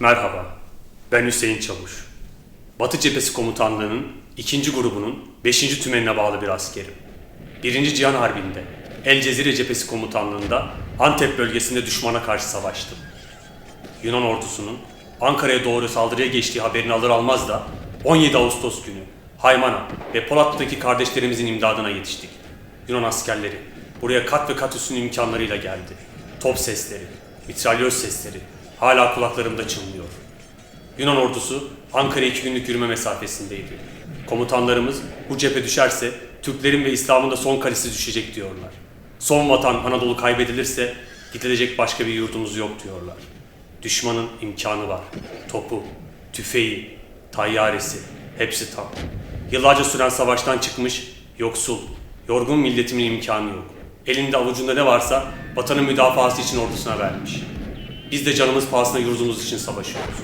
Merhaba, ben Hüseyin Çavuş. Batı Cephesi Komutanlığı'nın 2. grubunun 5. tümenine bağlı bir askerim. 1. Cihan Harbi'nde El Cezire Cephesi Komutanlığı'nda Antep bölgesinde düşmana karşı savaştım. Yunan ordusunun Ankara'ya doğru saldırıya geçtiği haberini alır almaz da 17 Ağustos günü Haymana ve Polatlı'daki kardeşlerimizin imdadına yetiştik. Yunan askerleri buraya kat ve kat üstün imkanlarıyla geldi. Top sesleri, mitralyöz sesleri hala kulaklarımda çınlıyor. Yunan ordusu Ankara'ya iki günlük yürüme mesafesindeydi. Komutanlarımız bu cephe düşerse Türklerin ve İslam'ın da son kalesi düşecek diyorlar. Son vatan Anadolu kaybedilirse gidilecek başka bir yurdumuz yok diyorlar. Düşmanın imkanı var. Topu, tüfeği, tayyaresi hepsi tam. Yıllarca süren savaştan çıkmış, yoksul, yorgun milletimin imkanı yok. Elinde avucunda ne varsa vatanın müdafası için ordusuna vermiş. Biz de canımız pahasına yurdumuz için savaşıyoruz.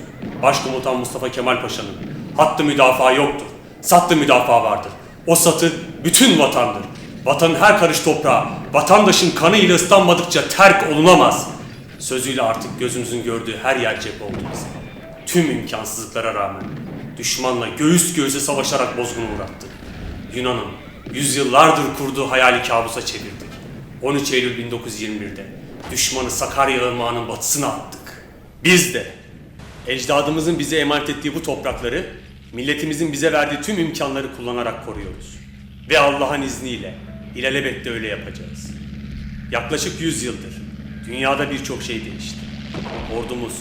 Başkomutan Mustafa Kemal Paşa'nın hattı müdafaa yoktur. Sattı müdafaa vardır. O satı bütün vatandır. Vatanın her karış toprağı, vatandaşın kanı ile ıslanmadıkça terk olunamaz. Sözüyle artık gözümüzün gördüğü her yer cep oldu bize. Tüm imkansızlıklara rağmen düşmanla göğüs göğüse savaşarak bozgunu uğrattık. Yunan'ın yüzyıllardır kurduğu hayali kabusa çevirdik. 13 Eylül 1921'de düşmanı Sakarya Irmağı'nın batısına attık. Biz de ecdadımızın bize emanet ettiği bu toprakları milletimizin bize verdiği tüm imkanları kullanarak koruyoruz. Ve Allah'ın izniyle ilelebet de öyle yapacağız. Yaklaşık 100 yıldır dünyada birçok şey değişti. Ordumuz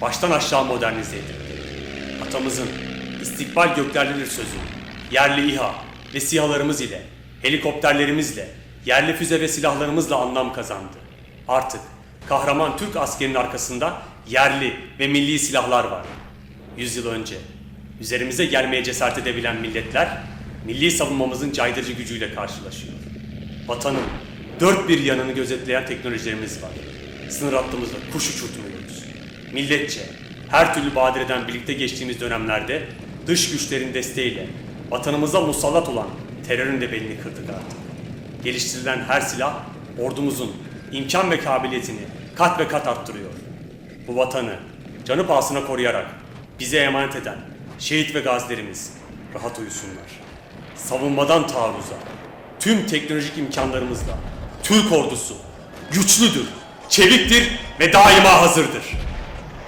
baştan aşağı modernize edildi. Atamızın istikbal göklerdedir sözü, yerli İHA ve SİHA'larımız ile, helikopterlerimizle, yerli füze ve silahlarımızla anlam kazandı. Artık kahraman Türk askerinin arkasında yerli ve milli silahlar var. Yüzyıl önce üzerimize gelmeye cesaret edebilen milletler, milli savunmamızın caydırıcı gücüyle karşılaşıyor. Vatanın dört bir yanını gözetleyen teknolojilerimiz var. Sınır hattımızda kuş uçurtmuyoruz. Milletçe, her türlü badireden birlikte geçtiğimiz dönemlerde dış güçlerin desteğiyle vatanımıza musallat olan terörün de belini kırdık artık. Geliştirilen her silah ordumuzun imkan ve kabiliyetini kat ve kat arttırıyor. Bu vatanı canı pahasına koruyarak bize emanet eden şehit ve gazilerimiz rahat uyusunlar. Savunmadan taarruza, tüm teknolojik imkanlarımızla Türk ordusu güçlüdür, çeviktir ve daima hazırdır.